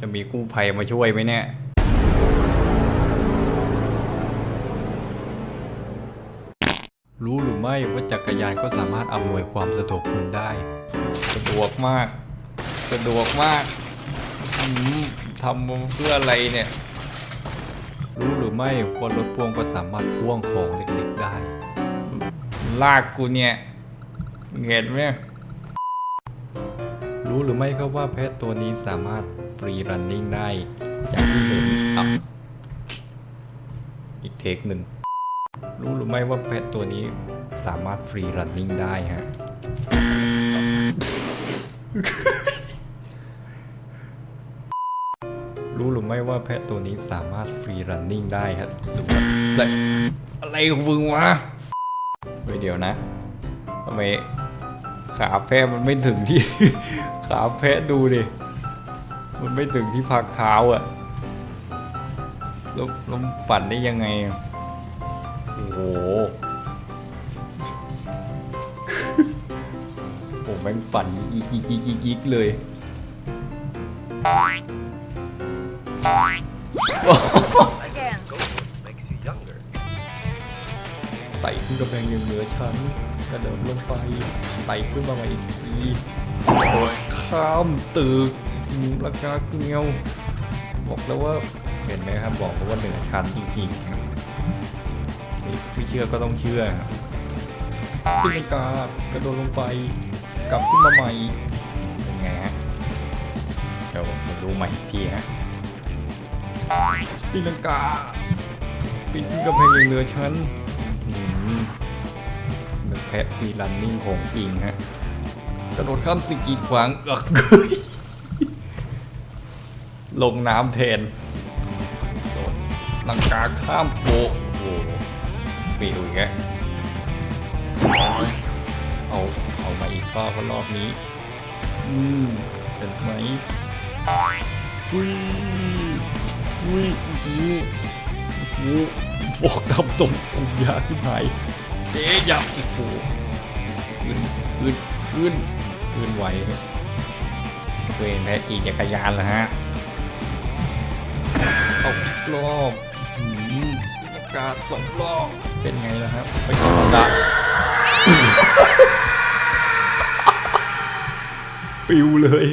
จะมีกู้ภัยมาช่วยไหมเนี่ย รู้หรือไม่ว่าจักรยานก็สามารถอำนวยความสะดวกคุณได้ สะดวกมาก สะดวกมากอืมทำเพื่ออะไรเนี่ย รู้หรือไม่ว่ารถพ่วงก็สามารถพ่วงของเล็กๆได้ ลากกูเนี่ยเห็นไหมรู้หรือไม่ครับว่าแพทตัวนี้สามารถ ฟรีรันนิ่งได้อย่างที่เห็นอะอีกเทคหนึ่ง รู้หรือไม่ว่าแพทตัวนี้สามารถฟรีรันนิ่งได้ฮะ รู้หรือไม่ว่าแพทตัวนี้สามารถฟรีรันนิ่งได้ฮะดูว่าอะไรของมึงวะเฮ้ยเดี๋ยวนะทำไมขาแพะมันไม่ถึงที่ ขาแพะดูดิ มันไม่ถึงที่พักเท้าอะแล้วแล้วปั่นได้ยังไง โอ้โหโอ้แม่งปั่นอีกอีกอีกอีกอีกเลยไต่ขึ้นกำแพงยังเหนือชั้นกระโดดลงไปไต่ขึ้นมาใหม่อีกทีโดดข้ามตึก ราคาเงียวบอกแล้วว่าเห็นไหมครับบอกแล้วว่าเหนือชั้นจริงๆครับไม่เชื่อก็ต้องเชื่อครับขึ้นลังกากระโดดลงไปกลับขึ้นมาใหม่เป็นไงฮะเดี๋ยวมาดูใหม่อีกทีฮะตีลังกาปีนขึ้นกำแพงอย่างเหนือชั้นแพะฟีรันนิ่งของจริงฮะกระโดดข้ามสิ่งกีดขวางเอกเฮ้ย ลงน้ำแทนโดดลังกาข้ามโปะโอ้โหฟิวอีกแกเอาเอามาอีกรอบว่ารอบนี้ อืมเห็นไหมอุ้ยอุ้ยอุ้ยโอ้โหบอกทำตรงกุมยาขึ้นหายเจ๊ยับโอ้โหขึ้นขึ้นขึ้นขึ้นไหวเคยเห็นแพ้ขี่จักรยานแล้วฮะ รอบอืมอากาศสองรอบเป็นไงล่ะครับ ไปสองดาปิวเลย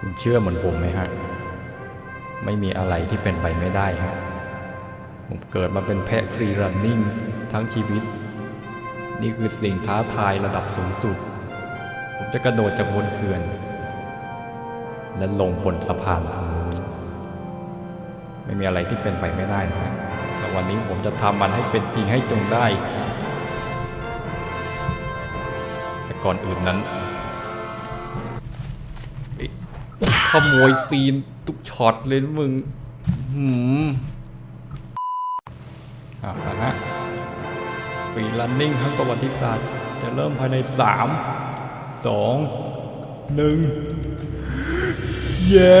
คุณเชื่อเหมือนผมไหมฮะ ไม่มีอะไรที่เป็นไปไม่ได้ฮะ ผมเกิดมาเป็นแพะฟรีรันนิ่งทั้งชีวิต นี่คือสิ่งท้าทายระดับสูงสุด ผมจะกระโดดจากบนเขื่อน และลงบนสะพานตรงนู้นไม่มีอะไรที่เป็นไปไม่ได้นะฮะแต่วันนี้ผมจะทำมันให้เป็นจริงให้จงได้ แต่ก่อนอื่นนั้นขโมยซีนทุกช็อตเลยนมึง หืมอาละฮะ ฟรีลันนิ่งทั้งประวัติศาสตร์ จะเริ่มภายใน 3 2 1 เย้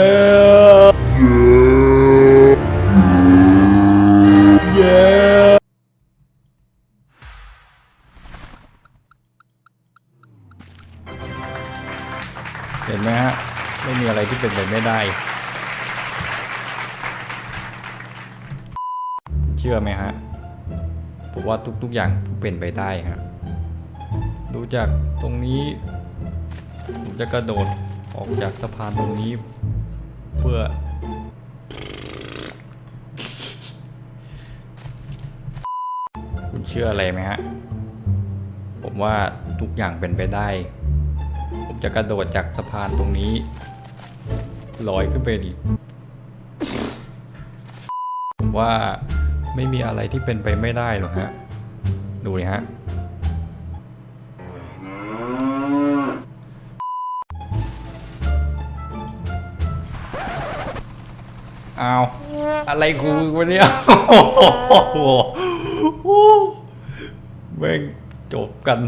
เย้เห็นไหมฮะ ไม่มีอะไรที่เป็นไปไม่ได้ เชื่อไหมฮะ ผมว่าทุก ๆ อย่างเป็นไปได้ฮะดูจากตรงนี้ผมจะกระโดดออกจากสะพานตรงนี้ เพื่อ คุณเชื่ออะไรไหมฮะ ผมว่าทุกอย่างเป็นไปได้ ผมจะกระโดดจากสะพานตรงนี้ลอยขึ้นไปอีกผมว่า ไม่มีอะไรที่เป็นไปไม่ได้หรอกฮะ ดูเลยฮะ เอาวอะไรกูวะเนี่ยโอ้โหแม่งจบกัน